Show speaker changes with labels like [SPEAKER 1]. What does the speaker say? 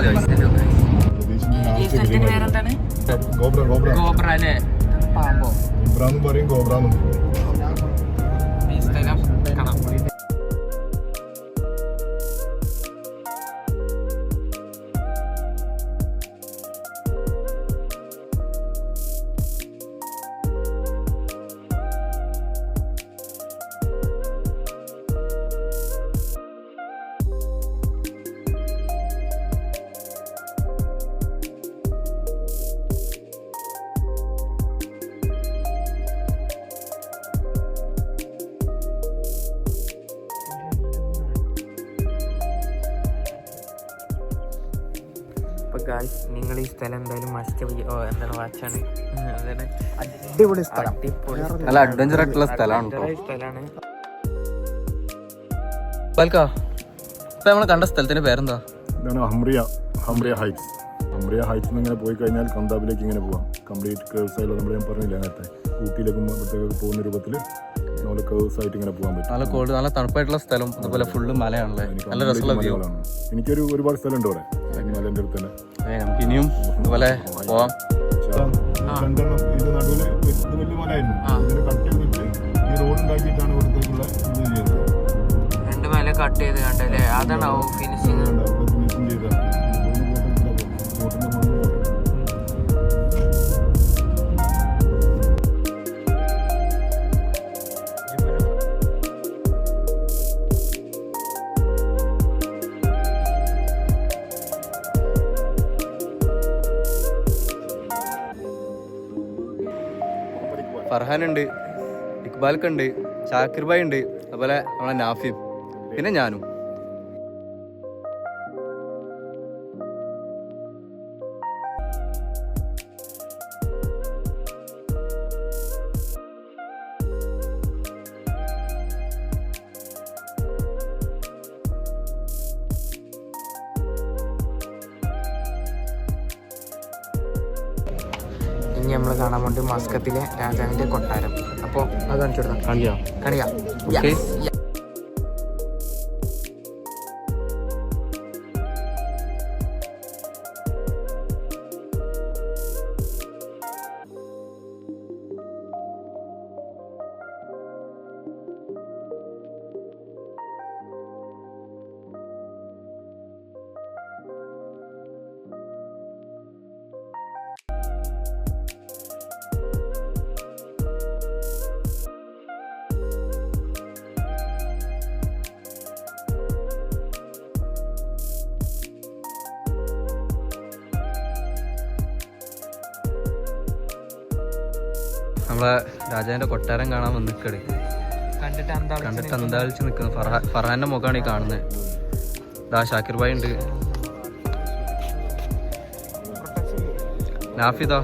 [SPEAKER 1] ഈ സ്ഥലത്തിന്റെ പേരെന്താണ്
[SPEAKER 2] ഗോബ്ര ഗോബ്ര.
[SPEAKER 1] ഗോബ്ര അല്ലേ? പാമ്പോ
[SPEAKER 2] ഇബ്രാന്നും പറയും
[SPEAKER 1] അപ്പൊ ഗായ്സ് നിങ്ങൾ ഈ സ്ഥലം എന്തായാലും മസ്റ്റ് ഓ എന്താണ് വാച്ചാണ്
[SPEAKER 3] അടിപൊളി സ്ഥലം.
[SPEAKER 4] നല്ല അഡ്വഞ്ചർ ആയിട്ടുള്ള
[SPEAKER 1] സ്ഥലമാണ്
[SPEAKER 4] സ്ഥലമാണ് ഇപ്പൊ നമ്മൾ കണ്ട സ്ഥലത്തിന്റെ പേരെന്താ?
[SPEAKER 2] ഇതാണ് ഹംറിയ ഹംറിയ ഹൈറ്റ്സ് ഹംറിയ ഹൈറ്റ്സ് ഇങ്ങനെ പോയി കഴിഞ്ഞാൽ കന്താബിലേക്ക് ഇങ്ങനെ പോവാം. കംപ്ലീറ്റ് കേഴ്സ് ആയാലും നമ്മൾ ഞാൻ പറഞ്ഞില്ല നേരത്തെ ഊട്ടിയിലേക്കും പോകുന്ന രൂപത്തിൽ കേഴ്സ് ആയിട്ട് ഇങ്ങനെ പോകാൻ പറ്റും.
[SPEAKER 4] നല്ല കോൾഡ് നല്ല തണുപ്പായിട്ടുള്ള സ്ഥലം അതുപോലെ ഫുള്ള് മലയാണല്ലേ? നല്ല രസമുള്ള വ്യൂ.
[SPEAKER 2] എനിക്കൊരു ഒരുപാട് സ്ഥലമുണ്ട് ഇവിടെ. മലേന്റെ അടുത്ത് തന്നെ
[SPEAKER 4] നമുക്ക് ഇനിയും ഇതുപോലെ പോവാം.
[SPEAKER 1] രണ്ട് മല കട്ട് ചെയ്ത് കണ്ടല്ലേ? അതാണ് ഫിനിഷിങ്
[SPEAKER 4] ഫർഹാൻ ഉണ്ട് ഇക്ബാൽക്ക് ഉണ്ട് ഷാക്കിർ ഭായ് ഉണ്ട് അതുപോലെ നമ്മളെ നാഫിം പിന്നെ ഞാനും.
[SPEAKER 1] ഇനി നമ്മൾ കാണാൻ വേണ്ടി മസ്കത്തിലെ രാജാവിന്റെ കൊട്ടാരം. അപ്പോൾ അത് കാണിച്ചു കൊടുക്കാം.
[SPEAKER 4] കാണിക്കാം. നമ്മളെ രാജാവിന്റെ കൊട്ടാരം കാണാൻ
[SPEAKER 1] കണ്ടിട്ട് എന്താ
[SPEAKER 4] കണ്ടിട്ട് അന്താളിച്ച് നിൽക്കുന്നു ഫർഹാന്റെ മുഖമാണ് ഈ കാണുന്നത് ദാ ഷാക്കിർ ഭായ് ഉണ്ട്. നാഫിദാ.